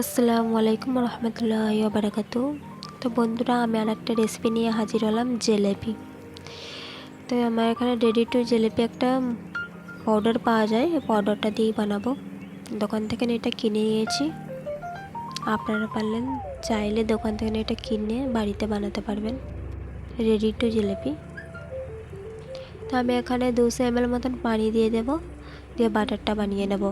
আসসালামু আলাইকুম রহমতুল্লাহ বারাকাতু তো বন্ধুরা, আমি আর একটা রেসিপি নিয়ে হাজির হলাম, জেলেপি। তো আমার এখানে রেডি টু জেলেপি একটা পাউডার পাওয়া যায়, এই পাউডারটা দিয়েই বানাবো। দোকান থেকে এটা কিনে নিয়েছি। আপনারা পারলেন চাইলে দোকান থেকে এটা কিনে বাড়িতে বানাতে পারবেন। Ready to jalebi. তো আমি এখানে দুশো এম মতন পানি দিয়ে দেব, দিয়ে বাটারটা বানিয়ে নেব।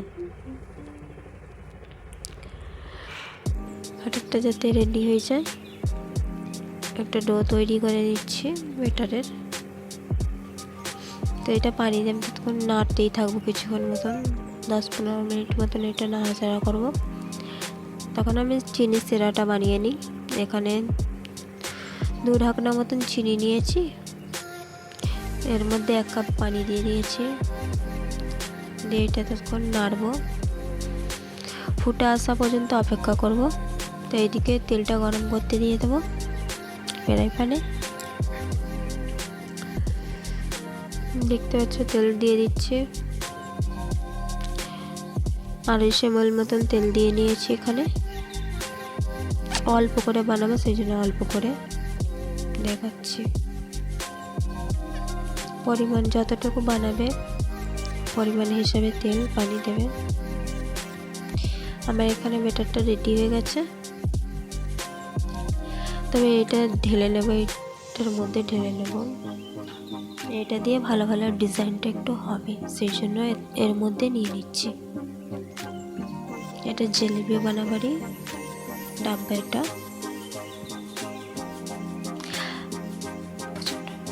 বাটারটা যাতে রেডি হয়ে যায়। একটা ডো তৈরি করে নিচ্ছি বেটারের তো এটা পানি দিয়ে আমি ততক্ষণ নাড়তেই থাকব কিছুক্ষণ মতন। দশ পনেরো মিনিট মতন এটা নাড়াচাড়া করব। তখন আমি চিনি সিরাটা বানিয়ে নিই। এখানে দু ঢাকনা মতন চিনি নিয়েছি। এর মধ্যে এক কাপ পানি দিয়ে দিয়েছি। দিয়ে এটা তখন নাড়বো। ফুটে আসা পর্যন্ত অপেক্ষা করব। তো এইদিকে তেলটা গরম করতে দিয়ে দেবো ফ্রাই প্যানে দেখতে পাচ্ছ তেল দিয়ে দিচ্ছে। আড়াইশো এমএল মতন তেল দিয়ে নিয়েছি এখানে। অল্প করে বানাবো, সেই জন্য অল্প করে দেখাচ্ছি। পরিমাণ যতটুকু বানাবে, পরিমাণ হিসাবে তেল পানি দেবে। আমার এখানে বেটারটা রেডি হয়ে গেছে। তবে এটা ঢেলে নেব, এটার মধ্যে ঢেলে নেব। এটা দিয়ে ভালো ভালো ডিজাইনটা একটু হবে, সেই জন্য এর মধ্যে নিয়ে নিচ্ছি। এটা জিলিপি বানাবারই ডাব্বা এটা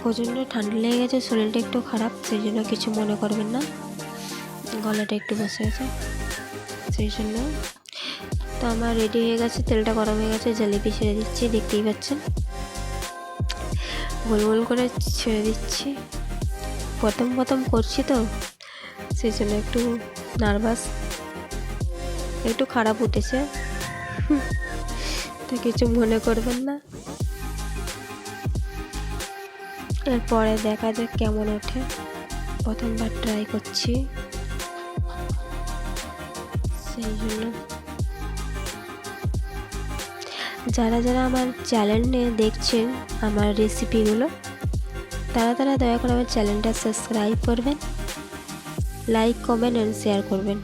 প্রচণ্ড ঠান্ডা লেগে গেছে, শরীরটা একটু খারাপ, সেই জন্য কিছু মনে করবেন না। গলাটা একটু বসে আছে সেই জন্য তো আমার রেডি হয়ে গেছে, তেলটা গরম হয়ে গেছে জিলিপি ছেড়ে দিচ্ছি, দেখতেই পাচ্ছেন। গোল গোল করে ছেড়ে দিচ্ছি। প্রথম প্রথম করছি তো, সেই জন্য একটু নার্ভাস একটু খারাপ উঠেছে। তো কিছু মনে করবেন না। এরপরে দেখা যাক কেমন ওঠে। প্রথমবার ট্রাই করছি। সেই জন্য যারা যারা আমার চ্যানেলে দেখছেন আমার রেসিপিগুলো তারা তারা দয়া করে আমার চ্যানেলটা সাবস্ক্রাইব করবেন লাইক কমেন্ট অ্যান্ড শেয়ার করবেন।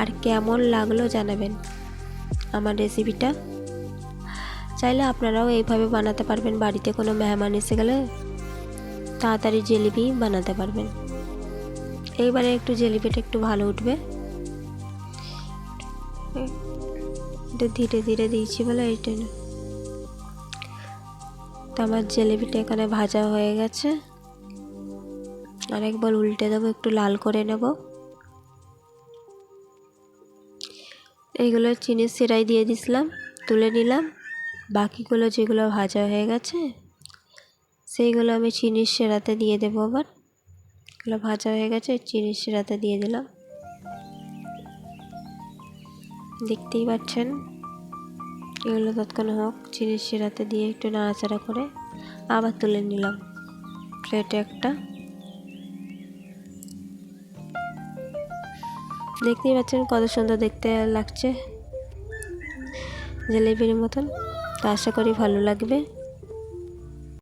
আর কেমন লাগল জানাবেন আমার রেসিপিটা চাইলে আপনারাও এইভাবে বানাতে পারবেন, বাড়িতে কোনো মেহমান এসে গেলে তাড়াতাড়ি জিলিপি বানাতে পারবেন। এইবারে একটু জিলিপিটা একটু ভালো উঠবে। এটা ধীরে ধীরে দিয়েছি বলে এইটা তো আমার জিলিপিটা এখানে ভাজা হয়ে গেছে। আরেকবার উল্টে দেবো, একটু লাল করে নেব। এইগুলো চিনির সিরাই দিয়ে দিছিলাম, তুলে নিলাম। বাকিগুলো যেগুলো ভাজা হয়ে গেছে, সেইগুলো আমি চিনির সেরাতে দিয়ে দেবো আবার। এগুলো ভাজা হয়ে গেছে, চিনির সেরাতে দিয়ে দিলাম। দেখতেই পাচ্ছেন। এগুলো তৎক্ষণ হোক চিনির সেরাতে দিয়ে একটু নাড়াচাড়া করে আবার তুলে নিলাম। প্লেটে একটা। দেখতেই পাচ্ছেন কত সুন্দর দেখতে লাগছে। জিলিপির মতন। তো আশা করি ভালো লাগবে।